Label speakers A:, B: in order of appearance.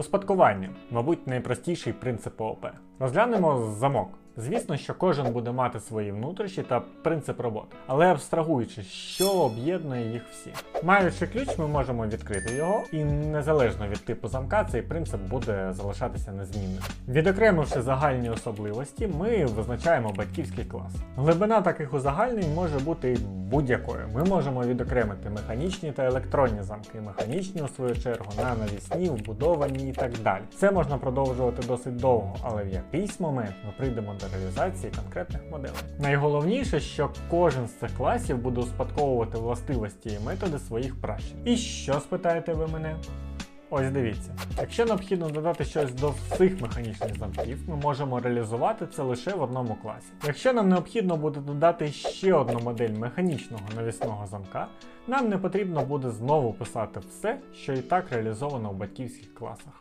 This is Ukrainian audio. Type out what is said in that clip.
A: Успадкування, мабуть, найпростіший принцип ООП. Розглянемо замок. Звісно, що кожен буде мати свої внутрішні та принцип роботи, але абстрагуючи, що об'єднує їх всі. Маючи ключ, ми можемо відкрити його, і незалежно від типу замка, цей принцип буде залишатися незмінним. Відокремивши загальні особливості, ми визначаємо батьківський клас. Глибина таких узагальнень може бути будь-якою. Ми можемо відокремити механічні та електронні замки, механічні у свою чергу на навісні, вбудовані і так далі. Це можна продовжувати досить довго, але в якийсь момент ми прийдемо до реалізації конкретних моделей. Найголовніше, що кожен з цих класів буде успадковувати властивості і методи своїх пращів. І що спитаєте ви мене? Ось дивіться. Якщо необхідно додати щось до всіх механічних замків, ми можемо реалізувати це лише в одному класі. Якщо нам необхідно буде додати ще одну модель механічного навісного замка, нам не потрібно буде знову писати все, що і так реалізовано у батьківських класах.